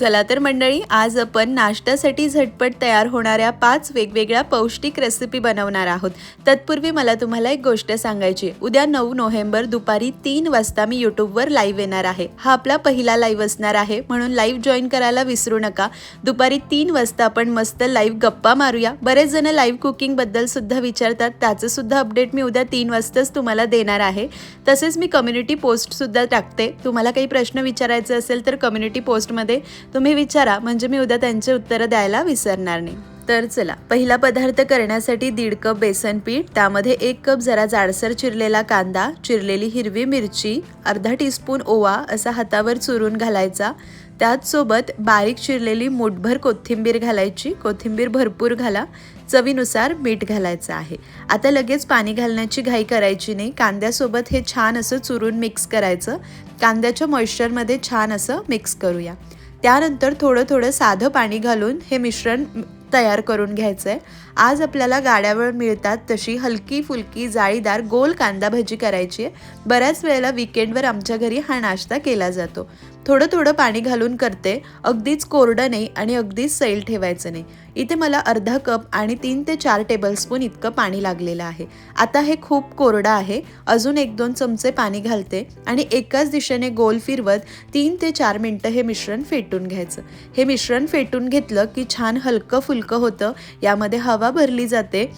चला तर मंडळी आज आपण नाश्त्यासाठी झटपट तयार होणाऱ्या पाच वेगवेगळ्या पौष्टिक रेसिपी बनवणार आहोत. तत्पूर्वी मला तुम्हाला एक गोष्ट सांगायची उद्या नऊ नोव्हेंबर दुपारी तीन वाजता मी यूट्यूबवर लाईव्ह येणार आहे. हा आपला पहिला लाईव्ह असणार आहे. म्हणून लाईव्ह जॉईन करायला विसरू नका. दुपारी तीन वाजता आपण मस्त लाईव्ह गप्पा मारूया. बरेच जण लाईव्ह कुकिंगबद्दल सुद्धा विचारतात. त्याचं सुद्धा अपडेट मी उद्या तीन वाजताच तुम्हाला देणार आहे. तसेच मी कम्युनिटी पोस्टसुद्धा टाकते. तुम्हाला काही प्रश्न विचारायचे असेल तर कम्युनिटी पोस्टमध्ये तुम्ही विचारा म्हणजे मी उद्या त्यांचे उत्तरं द्यायला विसरणार नाही. तर चला पहिला पदार्थ करण्यासाठी दीड कप बेसन पीठ त्यामध्ये एक कप जरा जाडसर चिरलेला कांदा चिरलेली हिरवी मिरची अर्धा टीस्पून ओवा असा हातावर चुरून घालायचा. त्याचसोबत बारीक चिरलेली मुठभर कोथिंबीर घालायची कोथिंबीर भरपूर घाला चवीनुसार मीठ घालायचं आहे. आता लगेच पाणी घालण्याची घाई करायची नाही कांद्यासोबत हे छान असं चुरून मिक्स करायचं. कांद्याच्या मॉइश्चरमध्ये छान असं मिक्स करूया. त्यानंतर थोडं थोडं साधं पाणी घालून हे मिश्रण तयार करून घ्यायचं. आहे आज आपल्याला गाड्यावर मिळतात तशी हलकी फुलकी जाळीदार गोल कांदा भजी करायची आहे. बऱ्याच वेळेला विकेंडवर आमच्या घरी हा नाश्ता केला जातो. थोडं थोडं पाणी घालून करते. अगदीच कोरडं नाही आणि अगदीच सैल ठेवायचं नाही. इथे मला अर्धा कप आणि तीन ते चार टेबलस्पून इतकं पाणी लागलेलं आहे. आता हे खूप कोरडं आहे. अजून एक दोन चमचे पाणी घालते आणि एकाच दिशेने गोल फिरवत तीन ते चार मिनटं हे मिश्रण फेटून घ्यायचं. हे मिश्रण फेटून घेतलं की छान हलकं फुल फुलकं होतं. यामध्ये हवा भरली जाते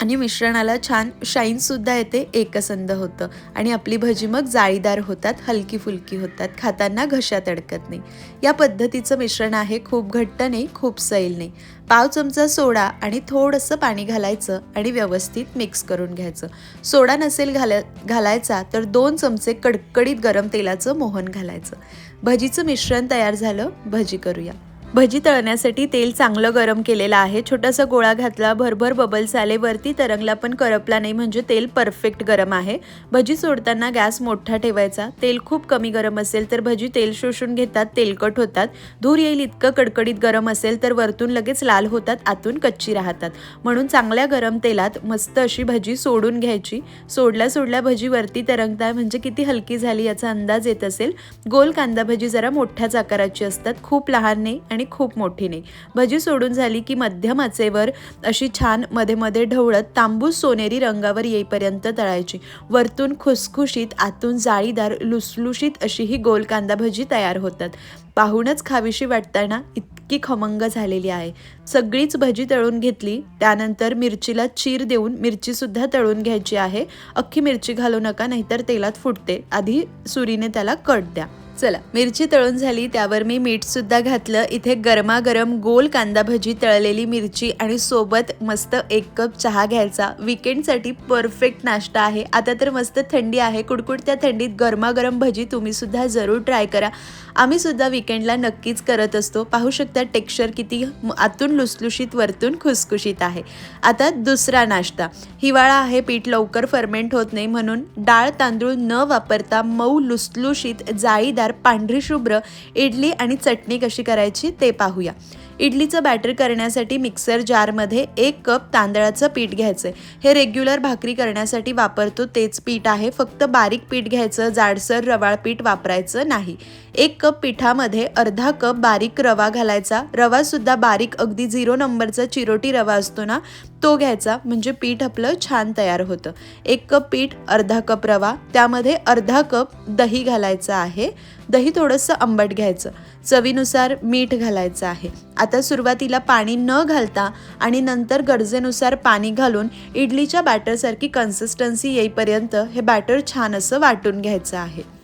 आणि मिश्रणाला छान शाईनसुद्धा येते एकसंध होतं. आणि आपली भजी मग जाळीदार होतात हलकी फुलकी होतात खाताना घशात अडकत नाही. या पद्धतीचं मिश्रण आहे खूप घट्ट नाही खूप सैल नाही. पाव चमचा सोडा आणि थोडंसं पाणी घालायचं आणि व्यवस्थित मिक्स करून घ्यायचं. सोडा नसेल घाला घालायचा तर दोन चमचे कडकडीत गरम तेलाचं मोहन घालायचं. भजीचं मिश्रण तयार झालं भजी करूया. भजी तळण्यासाठी तेल चांगलं गरम केलेलं आहे. छोटासा गोळा घातला भरभर बबल्स आले वरती तरंगला पण करपला नाही म्हणजे तेल परफेक्ट गरम आहे. भजी सोडताना गॅस मोठा ठेवायचा. तेल खूप कमी गरम असेल तर भजी तेल शोषून घेतात तेलकट होतात. धूर येईल इतकं कडकडीत गरम असेल तर वरतून लगेच लाल होतात आतून कच्ची राहतात. म्हणून चांगल्या गरम तेलात मस्त अशी भजी सोडून घ्यायची. सोडल्या सोडल्या भजी वरती तरंगताय म्हणजे किती हलकी झाली याचा अंदाज येत असेल. गोल कांदा भजी जरा मोठ्याच आकाराची असतात खूप लहान नाही आणि खूप मोठी नाही. भजी सोडून झाली की मध्यम आचेवर अशी छानमध्ये मध्ये ढवळत तांबूस सोनेरी रंगावर येईपर्यंत तळायची. वरतून खुसखुशीत आतून जाळीदार लुसलुशीत अशी ही गोल कांदा भजी तयार होतात. पाहूनच खावीशी वाटताना इतकी खमंग झालेली आहे. सगळीच भजी तळून घेतली त्यानंतर मिरचीला चीर देऊन मिरचीसुद्धा तळून घ्यायची आहे. अख्खी मिरची घालू नका नाहीतर तेलात फुटते. आधी सुरीने त्याला कट द्या. चला मिरची तळून झाली त्यावर मी मीठसुद्धा घातलं. इथे गरमागरम गोल कांदा भजी तळलेली मिरची आणि सोबत मस्त एक कप चहा घ्यायचा. विकेंडसाठी परफेक्ट नाश्ता आहे. आता तर मस्त थंडी आहे. कुडकुडत्या थंडीत गरमागरम भजी तुम्ही सुद्धा जरूर ट्राय करा. आम्ही सुद्धा विकेंडला नक्कीच करत असतो. पाहू शकता टेक्स्चर किती आतून लुसलुशीत वरतून खुसखुशीत आहे. आता दुसरा नाश्ता. हिवाळा आहे. पीठ लवकर फर्मेंट होत नाही म्हणून डाळ तांदूळ न वापरता मऊ लुसलुशीत जाळीदार पांढरी शुभ्र इडली आणि चटणी कशी करायची ते पाहूया. इडलीचं बॅटर करण्यासाठी मिक्सर जारमध्ये एक कप तांदळाचं पीठ घ्यायचं हे रेग्युलर भाकरी करण्यासाठी वापरतो तेच पीठ आहे. फक्त बारीक पीठ घ्यायचं जाडसर रवाळ पीठ वापरायचं नाही. एक कप पिठामध्ये अर्धा कप बारीक रवा घालायचा. रवासुद्धा बारीक अगदी झिरो नंबरचा चिरोटी रवा असतो ना तो घ्यायचा म्हणजे पीठ आपलं छान तयार होतं. एक कप पीठ अर्धा कप रवा त्यामध्ये अर्धा कप दही घालायचं आहे. दही थोडंसं आंबट घ्यायचं. चवीनुसार मीठ घालायचं आहे. आता सुरुवातीला पाणी न घालता आणि नंतर गरजेनुसार पाणी घालून इडलीच्या बॅटरसारखी कन्सिस्टन्सी येईपर्यंत हे बॅटर छान असं वाटून घ्यायचं आहे.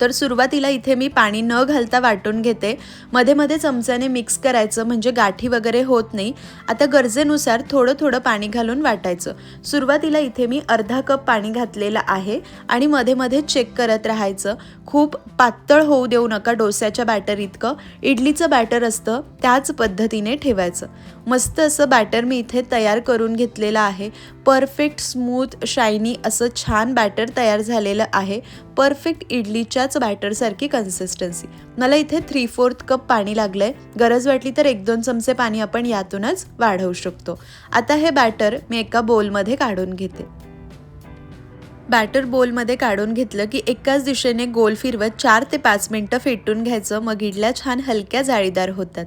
तर सुरुवातीला इथे मी पाणी न घालता वाटून घेते. मध्ये मध्ये चमच्याने मिक्स करायचं म्हणजे गाठी वगैरे होत नाही. आता गरजेनुसार थोडं थोडं पाणी घालून वाटायचं. सुरुवातीला इथे मी अर्धा कप पाणी घातलेलं आहे आणि मध्ये मध्ये चेक करत राहायचं. खूप पातळ होऊ देऊ नका डोस्याच्या बॅटर इतकं. इडलीचं बॅटर असतं त्याच पद्धतीने ठेवायचं. मस्त असं बॅटर मी इथे तयार करून घेतलेलं आहे. परफेक्ट स्मूथ शायनी असं छान बॅटर तयार झालेलं आहे. परफेक्ट इडलीच्याच बॅटरसारखी कन्सिस्टन्सी मला इथे थ्री फोर्थ कप पाणी लागलं आहे गरज वाटली तर एक दोन चमचे पाणी आपण यातूनच वाढवू शकतो. आता हे बॅटर मी एका बोलमध्ये काढून घेते. बॅटर बोलमध्ये काढून घेतलं की एकाच दिशेने गोल फिरवत चार ते पाच मिनटं फेटून घ्यायचं. मग इडल्या छान हलक्या जाळीदार होतात.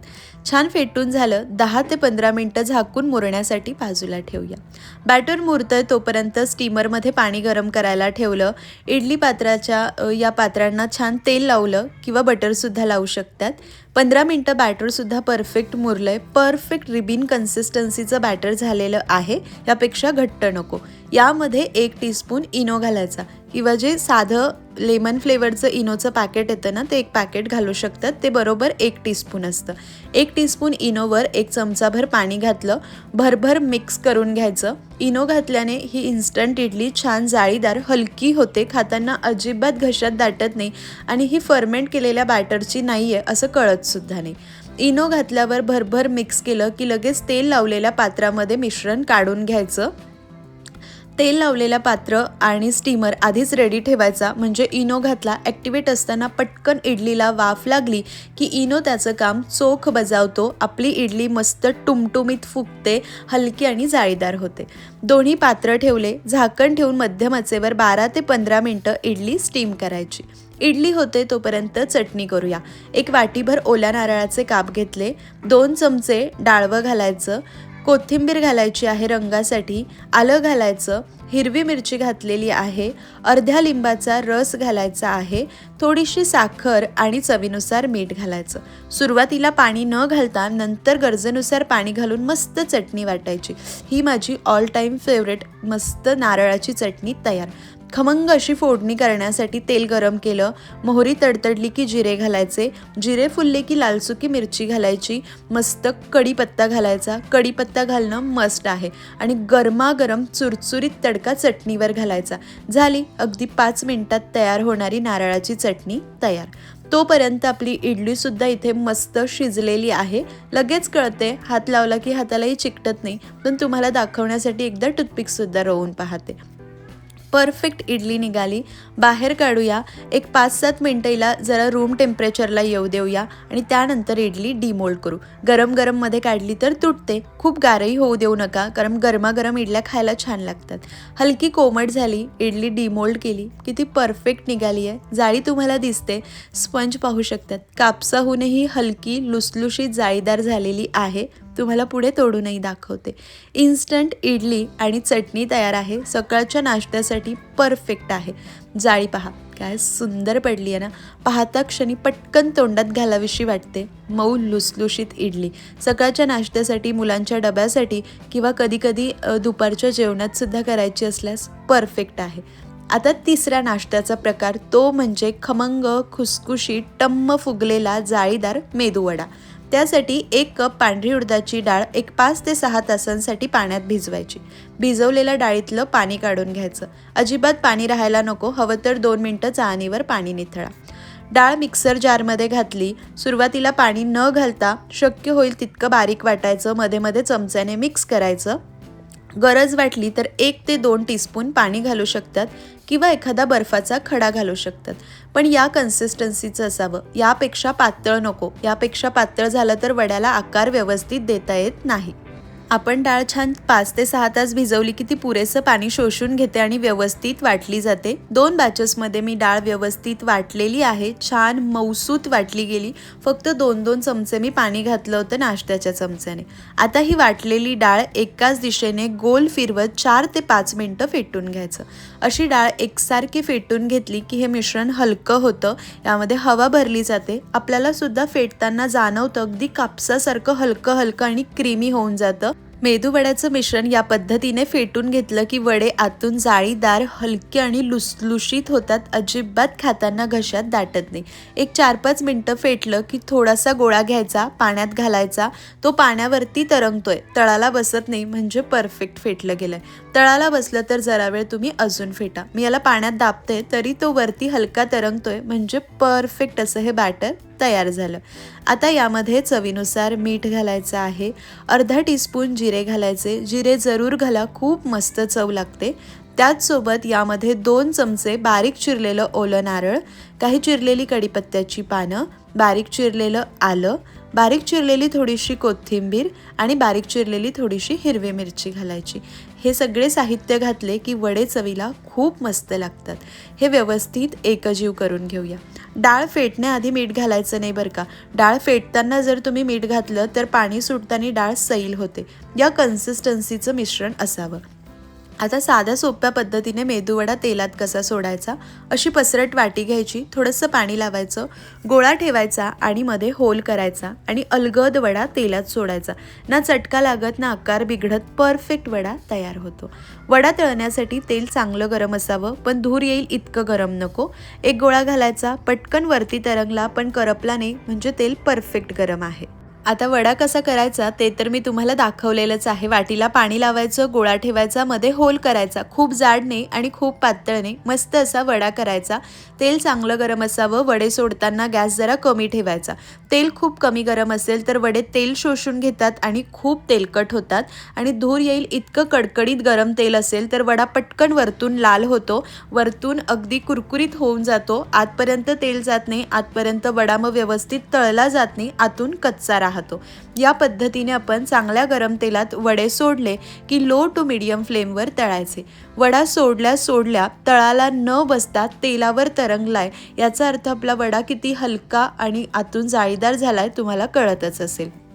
छान फेटून झालं दहा ते पंधरा मिनटं झाकून मुरण्यासाठी बाजूला ठेवूया. बॅटर मुरतंय तोपर्यंत स्टीमरमध्ये पाणी गरम करायला ठेवलं. इडली पात्राच्या या पात्रांना छान तेल लावलं किंवा बटरसुद्धा लावू शकतात. पंधरा मिनटं बॅटरसुद्धा परफेक्ट मुरलं आहे परफेक्ट रिबिन कन्सिस्टन्सीचं बॅटर झालेलं आहे. यापेक्षा घट्ट नको. यामध्ये एक टीस्पून इनो घालायचा. किंवा जे साधं लेमन फ्लेवरचं इनोचं पॅकेट येतं ना ते एक पॅकेट घालू शकतात. ते बरोबर एक टीस्पून असतं. एक टीस्पून इनोवर एक चमचाभर पाणी घातलं भरभर मिक्स करून घ्यायचं. इनो घातल्याने ही इन्स्टंट इडली छान जाळीदार हलकी होते. खाताना अजिबात घशात दाटत नाही आणि ही फर्मेंट केलेल्या बॅटरची नाही आहे असं कळतसुद्धा नाही. इनो घातल्यावर भरभर मिक्स केलं की लगेच तेल लावलेल्या पात्रामध्ये मिश्रण काढून घ्यायचं. तेल लावलेलं पात्र आणि स्टीमर आधीच रेडी ठेवायचा म्हणजे इनो घातला ॲक्टिवेट असताना पटकन इडलीला वाफ लागली की इनो त्याचं काम चोख बजावतो. आपली इडली मस्त टुमटुमीत फुगते हलकी आणि जाळीदार होते. दोन्ही पात्र ठेवले झाकण ठेवून मध्यम आचेवर बारा ते पंधरा मिनटं इडली स्टीम करायची. इडली होते तोपर्यंत चटणी करूया. एक वाटीभर ओल्या नारळाचे काप घेतले दोन चमचे डाळवं घालायचं कोथिंबीर घालायची आहे रंगासाठी आलं घालायचं हिरवी मिरची घातलेली आहे अर्ध्या लिंबाचा रस घालायचा आहे थोडीशी साखर आणि चवीनुसार मीठ घालायचं. सुरुवातीला पाणी न घालता नंतर गरजेनुसार पाणी घालून मस्त चटणी वाटायची. ही माझी ऑल टाईम फेवरेट मस्त नारळाची चटणी तयार. खमंग अशी फोडणी करण्यासाठी तेल गरम केलं. मोहरी तडतडली की जिरे घालायचे. जिरे फुलले की लालसुकी मिरची घालायची. मस्त कढीपत्ता घालायचा. कढीपत्ता घालणं मस्ट आहे. आणि गरमागरम चुरचुरीत तडका चटणीवर घालायचा. झाली. अगदी पाच मिनिटात तयार होणारी नारळाची चटणी तयार. तोपर्यंत आपली इडलीसुद्धा इथे मस्त शिजलेली आहे. लगेच कळते. हात लावला की हातालाही चिकटत नाही. पण तुम्हाला दाखवण्यासाठी एकदा टूथपिकसुद्धा रोवून पाहते. परफेक्ट इडली निघाली. बाहेर काढूया. एक पाच सात मिनटं हिला जरा रूम टेम्परेचरला येऊ देऊया आणि त्यानंतर इडली डिमोल्ड करू. गरम गरममध्ये काढली तर तुटते. खूप गारही होऊ देऊ नका कारण गरमागरम इडल्या खायला छान लागतात. हलकी कोमट झाली इडली डिमोल्ड केली. किती परफेक्ट निघाली आहे. जाळी तुम्हाला दिसते. स्पंज पाहू शकतात. कापसाहूनही हलकी लुसलुशीत जाळीदार झालेली आहे. तुम्हाला पुढे तोडूनही दाखवते. इन्स्टंट इडली आणि चटणी तयार आहे. सकाळच्या नाश्त्यासाठी परफेक्ट आहे. जाळी पहा. काय सुंदर पडली आहे ना. पाहता क्षणी पटकन तोंडात घालावीशी वाटते. मऊ लुसलुशीत इडली. सकाळच्या नाश्त्यासाठी मुलांच्या डब्यासाठी किंवा कधीकधी दुपारच्या जेवणातसुद्धा करायची असल्यास परफेक्ट आहे. आता तिसरा नाश्त्याचा प्रकार तो म्हणजे खमंग खुसखुशीत टम्म फुगलेला जाळीदार मेदूवडा. त्यासाठी एक कप पांढरी उडदाची डाळ एक पाच ते सहा तासांसाठी पाण्यात भिजवायची. भिजवलेल्या डाळीतलं पाणी काढून घ्यायचं. अजिबात पाणी राहायला नको हवं तर दोन मिनटं चाळणीवर पाणी निथळा. डाळ मिक्सर जारमध्ये घातली सुरुवातीला पाणी न घालता शक्य होईल तितकं बारीक वाटायचं मध्ये मध्ये चमच्याने मिक्स करायचं. गरज वाटली तर एक ते दोन टीस्पून पाणी घालू शकतात. किंवा एखादा बर्फाचा खडा घालू शकतात. पण या कन्सिस्टन्सीचं असावं. यापेक्षा पातळ नको. यापेक्षा पातळ झालं तर वड्याला आकार व्यवस्थित देता येत नाही. आपण डाळ छान पाच ते सहा तास भिजवली की ती पुरेसं पाणी शोषून घेते आणि व्यवस्थित वाटली जाते. दोन बॅचेसमध्ये मी डाळ व्यवस्थित वाटलेली आहे. छान मौसूत वाटली गेली. फक्त दोन दोन चमचे मी पाणी घातलं होतं नाश्त्याच्या चमच्याने. आता ही वाटलेली डाळ एकाच दिशेने गोल फिरवत चार ते पाच मिनटं फेटून घ्यायचं. अशी डाळ एकसारखी फेटून घेतली की हे मिश्रण हलकं होतं. यामध्ये हवा भरली जाते. आपल्याला सुद्धा फेटताना जाणवतं. अगदी कापसासारखं हलकं हलकं आणि क्रीमी होऊन जातं. मेदूवड्याचं मिश्रण या पद्धतीने फेटून घेतलं की वडे आतून जाळीदार हलके आणि लुसलुशीत होतात. अजिबात खाताना घशात दाटत नाही. एक चार पाच मिनटं फेटलं की थोडासा गोळा घ्यायचा पाण्यात घालायचा. तो पाण्यावरती तरंगतोय. तळाला बसत नाही म्हणजे परफेक्ट फेटलं गेलंय. तळाला बसलं तर जरा वेळ तुम्ही अजून फेटा. मी याला पाण्यात दाबते तरी तो वरती हलका तरंगतोय म्हणजे परफेक्ट असं हे बॅटर तयार झालं. आता यामध्ये चवीनुसार मीठ घालायचं आहे. अर्धा टीस्पून जिरे घालायचे. जिरे जरूर घाला खूप मस्त चव लागते. त्याचसोबत यामध्ये दोन चमचे बारीक चिरलेलं ओलं नारळ काही चिरलेली कडीपत्त्याची पानं बारीक चिरलेलं आलं बारीक चिरलेली थोडीशी कोथिंबीर आणि बारीक चिरलेली थोडीशी हिरवी मिरची घालायची. हे सगळे साहित्य घातले की वडे चवीला खूप मस्त लागतात. हे व्यवस्थित एकजीव करून घेऊया. डाळ फेटण्याआधी मीठ घालायचं नाही बरं का? डाळ फेटताना जर तुम्ही मीठ घातलं तर पाणी सुटताना डाळ सैल होते. या कन्सिस्टन्सीचं मिश्रण असावं. आता साध्या सोप्या पद्धतीने मेदूवडा तेलात कसा सोडायचा? अशी पसरट वाटी घ्यायची थोडंसं पाणी लावायचं गोळा ठेवायचा आणि मध्ये होल करायचा आणि अलगद वडा तेलात सोडायचा. ना चटका लागत ना आकार बिघडत परफेक्ट वडा तयार होतो. वडा तळण्यासाठी तेल चांगलं गरम असावं पण धूर येईल इतकं गरम नको. एक गोळा घालायचा पटकन वरती तरंगला पण करपला नाही म्हणजे तेल परफेक्ट गरम आहे. आता वडा कसा करायचा ते तर मी तुम्हाला दाखवलेलंच आहे. वाटीला पाणी लावायचं गोळा ठेवायचा मध्ये होल करायचा. खूप जाड नाही आणि खूप पातळ नाही मस्त असा वडा करायचा. तेल चांगलं गरम असावं वडे सोडताना गॅस जरा कमी ठेवायचा. तेल खूप कमी गरम असेल तर वडे तेल शोषून घेतात आणि खूप तेलकट होतात. आणि धूर येईल इतकं कडकडीत गरम तेल असेल तर वडा पटकन वरतून लाल होतो. वरतून अगदी कुरकुरीत होऊन जातो. आतपर्यंत तेल जात नाही. आतपर्यंत वडा मग व्यवस्थित तळला जात नाही. आतून कच्चा राहतो. राहतो. या पद्धतीने आपण चांगल्या गरम तेलात वडे सोडले की लो टू मिडियम फ्लेमवर तळायचे. वडा सोडल्या सोडल्या तळाला न बसता तेलावर तरंगलाय. याचा अर्थ आपला वडा किती हलका आणि आतून जाळीदार झालाय तुम्हाला कळतच असेल.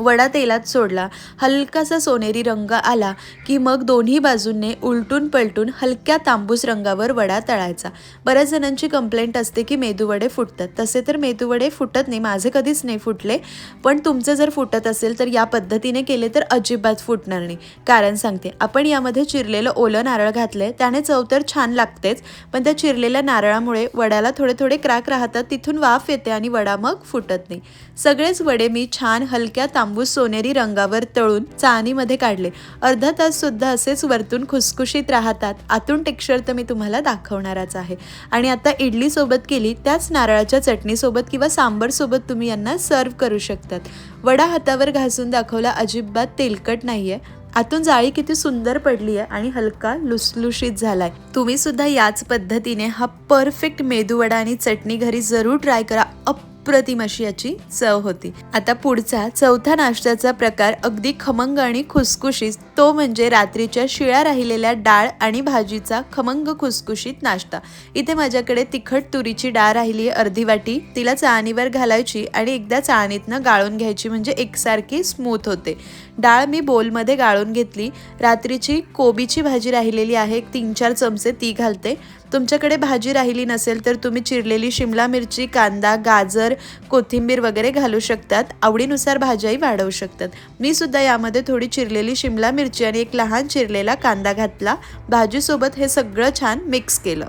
वडा तेलात सोडला. हलकासा सोनेरी रंग आला की मग दोन्ही बाजूंनी उलटून पलटून हलक्या तांबूस रंगावर वडा तळायचा. बऱ्याच जणांची कंप्लेंट असते की मेदूवडे फुटतात. तसे तर मेदूवडे फुटत नाही. माझे कधीच नाही फुटले. पण तुमचं जर फुटत असेल तर या पद्धतीने केले तर अजिबात फुटणार नाही. कारण सांगते आपण यामध्ये चिरलेलं ओलं नारळ घातलंय. त्याने चव तर छान लागतेच पण त्या चिरलेल्या नारळामुळे वड्याला थोडे थोडे क्रॅक राहतात. तिथून वाफ येते आणि वडा मग फुटत नाही. सगळेच वडे मी छान हलक्या तांबूस सोनेरी रंगावर तळून चाहणीमध्ये काढले. अर्धा तास सुद्धा असेच वरतून खुसखुशीत राहतात. आतून टेक्स्चर तर मी तुम्हाला दाखवणारच आहे. आणि आता इडली सोबत केली त्याच नारळाच्या चटणीसोबत किंवा सांबर सोबत तुम्ही यांना सर्व्ह करू शकतात. वडा हातावर घासून दाखवला अजिबात तेलकट नाहीये. आतून जाळी किती सुंदर पडली आहे आणि हलका लुसलुशीत झालाय. तुम्ही सुद्धा याच पद्धतीने हा परफेक्ट मेदूवडा आणि चटणी घरी जरूर ट्राय करा. अप अप्रतिम अशी याची चव होती. आता पुढचा चौथा नाश्त्याचा प्रकार अगदी खमंग आणि खुसखुशीत. तो म्हणजे रात्रीच्या शिळ्या राहिलेल्या डाळ आणि भाजीचा खमंग खुसखुशीत नाश्ता. इथे माझ्याकडे तिखट तुरीची डाळ राहिली आहे अर्धी वाटी. तिला चाळणीवर घालायची आणि एकदा चाळणीतनं गाळून घ्यायची म्हणजे एकसारखी स्मूथ होते. डाळ मी बोलमध्ये गाळून घेतली. रात्रीची कोबीची भाजी राहिलेली आहे. एक तीन चार चमचे ती घालते. तुमच्याकडे भाजी राहिली नसेल तर तुम्ही चिरलेली शिमला मिरची कांदा गाजर कोथिंबीर वगैरे घालू शकतात. आवडीनुसार भाज्याही वाढवू शकतात. मी सुद्धा यामध्ये थोडी चिरलेली शिमला मिरची आणि एक लहान चिरलेला कांदा घातला. भाजीसोबत हे सगळं छान मिक्स केलं.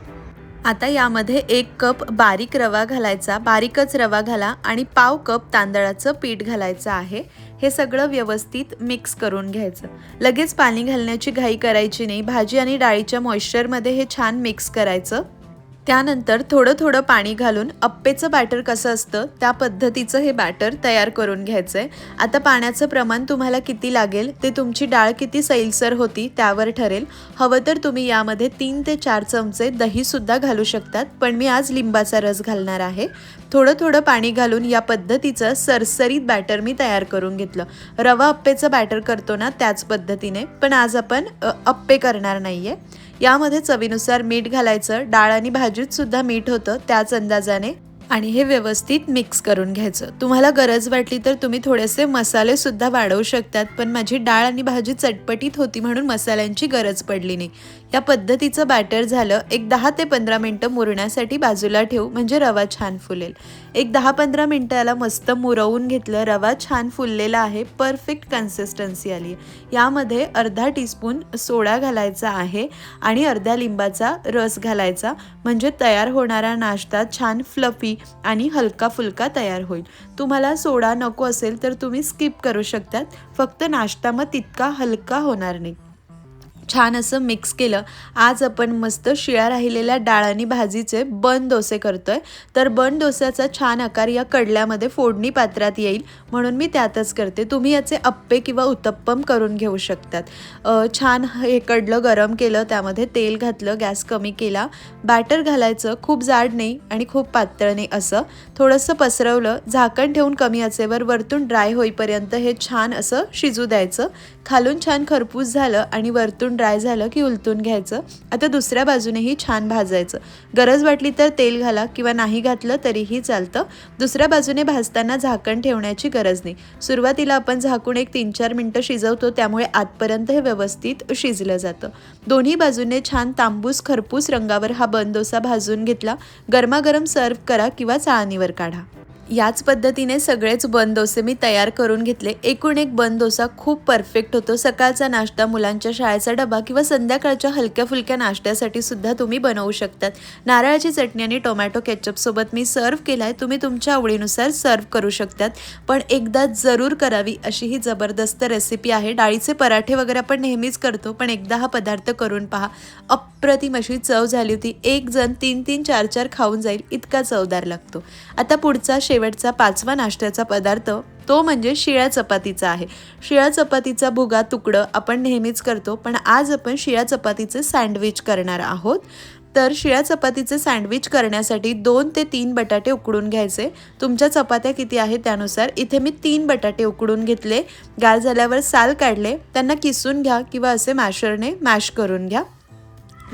आता यामध्ये एक कप बारीक रवा घालायचा. बारीकच रवा घाला आणि पाव कप तांदळाचं पीठ घालायचं आहे. हे सगळं व्यवस्थित मिक्स करून घ्यायचं. लगेच पाणी घालण्याची घाई करायची नाही. भाजी आणि डाळीच्या मॉइश्चरमध्ये हे छान मिक्स करायचं. त्यानंतर थोडं थोडं पाणी घालून अप्पेचं बॅटर कसं असतं त्या पद्धतीचं हे बॅटर तयार करून घ्यायचं आहे आता पाण्याचं प्रमाण तुम्हाला किती लागेल ते तुमची डाळ किती सैलसर होती त्यावर ठरेल. हवं तर तुम्ही यामध्ये तीन ते चार चमचे दहीसुद्धा घालू शकतात पण मी आज लिंबाचा रस घालणार आहे. थोडं थोडं पाणी घालून या पद्धतीचं सरसरीत बॅटर मी तयार करून घेतलं. रवा अप्पेचं बॅटर करतो ना त्याच पद्धतीने पण आज आपण अप्पे करणार नाही आहे यामध्ये चवीनुसार मीठ घालायचं डाळ आणि भाजीत सुद्धा मीठ होतं त्याच अंदाजाने. आणि हे व्यवस्थित मिक्स करून घ्यायचं. तुम्हाला गरज वाटली तर तुम्ही थोडेसे मसाले सुद्धा वाढवू शकतात पण माझी डाळ आणि भाजी चटपटीत होती म्हणून मसाल्यांची गरज पडली नाही. या पद्धतीचं बॅटर झालं एक दहा ते पंधरा मिनटं मुरण्यासाठी बाजूला ठेवू म्हणजे रवा छान फुलेल. एक दहा पंधरा मिनटं याला मस्त मुरवून घेतलं रवा छान फुललेला आहे परफेक्ट कन्सिस्टन्सी आली आहे यामध्ये अर्धा टीस्पून सोडा घालायचा आहे आणि अर्ध्या लिंबाचा रस घालायचा म्हणजे तयार होणारा नाश्ता छान फ्लफी आणि हलका फुलका तयार होईल. तुम्हाला सोडा नको असेल तर तुम्ही स्किप करू शकतात फक्त नाश्ता मग तितका हलका होणार नाही. छान असं मिक्स केलं. आज आपण मस्त शिळ्या राहिलेल्या डाळ आणि भाजीचे बन डोसे करतोय. तर बन डोस्याचा छान आकार या कडल्यामध्ये फोडणी पात्रात येईल. म्हणून मी त्यातच करते. तुम्ही याचे अप्पे किंवा उत्तप्पम करून घेऊ शकतात. छान हे कडलं गरम केलं. त्यामध्ये तेल घातलं. गॅस कमी केला. बॅटर घालायचं. खूप जाड नाही आणि खूप पातळ नाही असं. थोडंसं पसरवलं. झाकण ठेवून कमी आचेवर वरतून ड्राय होईपर्यंत हे छान असं शिजू द्यायचं. खालून छान खरपूस झालं आणि वरतून ड्राय झालं की उलटून घ्यायचं. आता दुसऱ्या बाजूनेही छान भाजायचं. गरज वाटली तर तेल घाला किंवा नाही घातलं तरीही चालतं. दुसऱ्या बाजूने भाजताना झाकण ठेवण्याची गरज नाही. सुरुवातीला आपण झाकून एक तीन चार मिनटं शिजवतो त्यामुळे आतपर्यंत हे व्यवस्थित शिजलं जातं. दोन्ही बाजूने छान तांबूस खरपूस रंगावर हा बनदोसा भाजून घेतला. गरमागरम सर्व करा किंवा चाळणीवर काढा. याच पद्धतीने सगळेच बन डोसे मी तयार करून घेतले. एकूण एक बन डोसा खूप परफेक्ट होतो. सकाळचा नाश्ता मुलांच्या शाळेचा डबा किंवा संध्याकाळच्या हलक्या फुलक्या नाश्त्यासाठी सुद्धा तुम्ही बनवू शकतात. नारळाची चटणी आणि टोमॅटो केचपसोबत मी सर्व केला आहे तुम्ही तुमच्या आवडीनुसार सर्व करू शकतात. पण एकदा जरूर करावी अशी ही जबरदस्त रेसिपी आहे. डाळीचे पराठे वगैरे आपण नेहमीच करतो पण एकदा हा पदार्थ करून पहा. अप्रतिम अशी चव झाली होती. एक जण तीन तीन चार चार खाऊन जाईल इतका चवदार लागतो. आता पुढचा शेवटचा पाचवा नाश्त्याचा पदार्थ तो म्हणजे शिळ्या चपातीचा आहे. शिळ्या चपातीचा भुगा तुकडं आपण नेहमीच करतो पण आज आपण शिळ्या चपातीचे सँडविच करणार आहोत. तर शिळ्या चपातीचे सँडविच करण्यासाठी दोन ते तीन बटाटे उकडून घ्यायचे. तुमच्या चपात्या किती आहेत त्यानुसार इथे मी तीन बटाटे उकडून घेतले. गार झाल्यावर साल काढले. त्यांना किसून घ्या किंवा असे मॅशरने मॅश करून घ्या.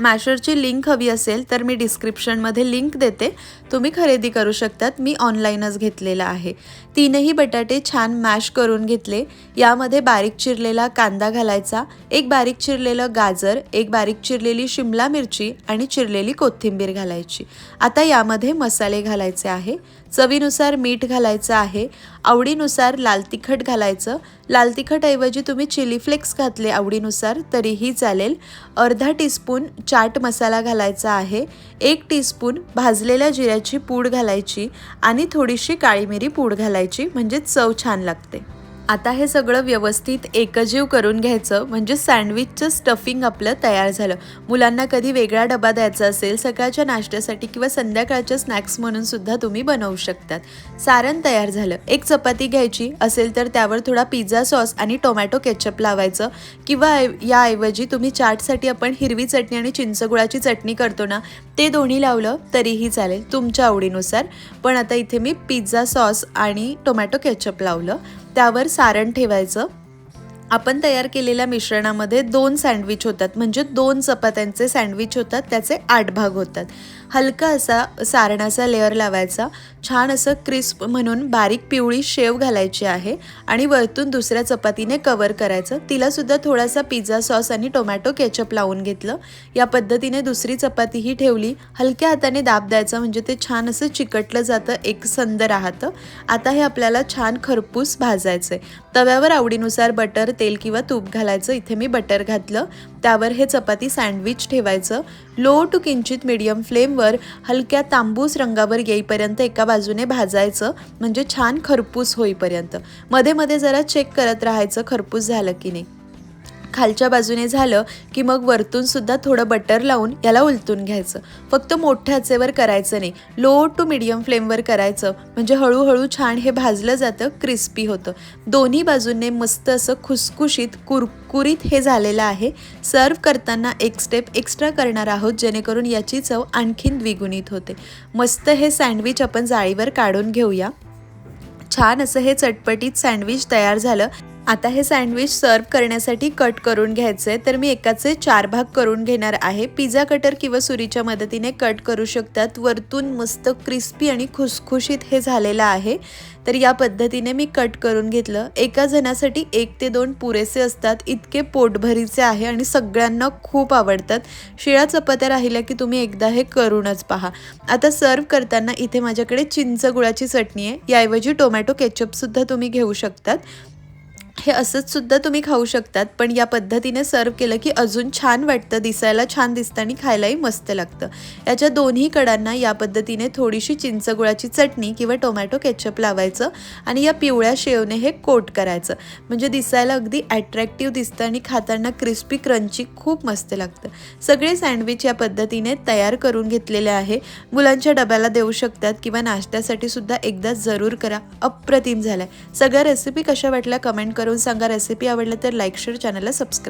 मॅशरची लिंक हवी असेल तर मी डिस्क्रिप्शनमध्ये लिंक देते. तुम्ही खरेदी करू शकतात. मी ऑनलाईनच घेतलेला आहे. तीनही बटाटे छान मॅश करून घेतले. यामध्ये बारीक चिरलेला कांदा घालायचा एक बारीक चिरलेलं गाजर एक बारीक चिरलेली शिमला मिरची आणि चिरलेली कोथिंबीर घालायची. आता यामध्ये मसाले घालायचे आहे. चवीनुसार मीठ घालायचं आहे आवडीनुसार लाल तिखट घालायचं. लाल तिखटऐवजी तुम्ही चिली फ्लेक्स घातले आवडीनुसार तरीही चालेल. अर्धा टीस्पून चाट मसाला घालायचा आहे एक टीस्पून भाजलेल्या जिऱ्याची पूड घालायची आणि थोडीशी काळी मिरी पूड घालायची म्हणजे चव छान लागते. आता हे सगळं व्यवस्थित एकजीव करून घ्यायचं म्हणजे सँडविचचं स्टफिंग आपलं तयार झालं. मुलांना कधी वेगळा डबा द्यायचा असेल सकाळच्या नाश्त्यासाठी किंवा संध्याकाळच्या स्नॅक्स म्हणून सुद्धा तुम्ही बनवू शकतात. सारण तयार झालं. एक चपाती घ्यायची असेल तर त्यावर थोडा पिझ्झा सॉस आणि टोमॅटो केचप लावायचं. किंवा याऐवजी तुम्ही चाटसाठी आपण हिरवी चटणी आणि चिंचगुळाची चटणी करतो ना ते दोन्ही लावलं तरीही चालेल तुमच्या आवडीनुसार. पण आता इथे मी पिझ्झा सॉस आणि टोमॅटो केचप लावलं. त्यावर सारण ठेवायचं. आपण तयार केलेल्या मिश्रणामध्ये दोन सँडविच होतात. म्हणजे दोन चपात्यांचे सँडविच होतात. त्याचे आठ भाग होतात. हलका असा सारणाचा लेअर लावायचा. छान असं क्रिस्प म्हणून बारीक पिवळी शेव घालायची आहे आणि वरतून दुसऱ्या चपातीने कवर करायचं. तिलासुद्धा थोडासा पिझ्झा सॉस आणि टोमॅटो केचप लावून घेतलं. या पद्धतीने दुसरी चपातीही ठेवली. हलक्या हाताने दाब द्यायचा म्हणजे ते छान असं चिकटलं जातं एक संद राहतं. आता हे आपल्याला छान खरपूस भाजायचं आहे तव्यावर आवडीनुसार बटर तेल किंवा तूप घालायचं. इथे मी बटर घातलं. त्यावर हे चपाती सँडविच ठेवायचं. लो टू किंचित मिडियम फ्लेमवर हलक्या तांबूस रंगावर येईपर्यंत एका बाजूने भाजायचं. म्हणजे छान खरपूस होईपर्यंत. मध्ये मध्ये जरा चेक करत राहायचं खरपूस झालं की नाही. खालच्या बाजूने झालं की मग वरतून सुद्धा थोडं बटर लावून याला उलतून घ्यायचं. फक्त मोठ्या आचेवर करायचं नाही. लो टू मिडियम फ्लेमवर करायचं. म्हणजे हळूहळू छान हे भाजलं जातं क्रिस्पी होतं. दोन्ही बाजूने मस्त असं खुसखुशीत कुरकुरीत हे झालेलं आहे. सर्व करताना एक स्टेप एक्स्ट्रा करणार आहोत जेणेकरून याची चव आणखीन द्विगुणित होते. मस्त हे सँडविच आपण जाळीवर काढून घेऊया. छान असं हे चटपटीत सँडविच तयार झालं. आता हे सँडविच सर्व करण्यासाठी कट करून घ्यायचे आहे तर मी एकाचे चार भाग करून घेणार आहे. पिझ्झा कटर किंवा सुरीच्या मदतीने कट करू शकतात. वरतून मस्त क्रिस्पी आणि खुसखुशीत हे झालेलं आहे. तर या पद्धतीने मी कट करून घेतलं. एका जणासाठी एक ते दोन पुरेसे असतात. इतके पोटभरीचे आहे आणि सगळ्यांना खूप आवडतात. शिळ्या चपात्या राहिल्या की तुम्ही एकदा हे करूनच पहा. आता सर्व करताना इथे माझ्याकडे चिंच गुळाची चटणी आहे. याऐवजी टोमॅटो केचपसुद्धा तुम्ही घेऊ शकतात. हे असंच सुद्धा तुम्ही खाऊ शकतात पण या पद्धतीने सर्व केलं की अजून छान वाटतं दिसायला छान दिसतं आणि खायलाही मस्त लागतं. याच्या दोन्ही कडांना या पद्धतीने थोडीशी चिंचगुळाची चटणी किंवा टोमॅटो केचप लावायचं आणि या पिवळ्या शेवने हे कोट करायचं. म्हणजे दिसायला अगदी ॲट्रॅक्टिव्ह दिसतं आणि खाताना क्रिस्पी क्रंची खूप मस्त लागतं. सगळे सँडविच या पद्धतीने तयार करून घेतलेले आहे. मुलांच्या डब्याला देऊ शकतात किंवा नाश्त्यासाठी सुद्धा एकदा जरूर करा. अप्रतिम झालाय. सगळ्या रेसिपी कशा वाटल्या कमेंट करून सांगा रेसिपी आवडलं तर लाईक शेअर चॅनलला सबस्क्राईब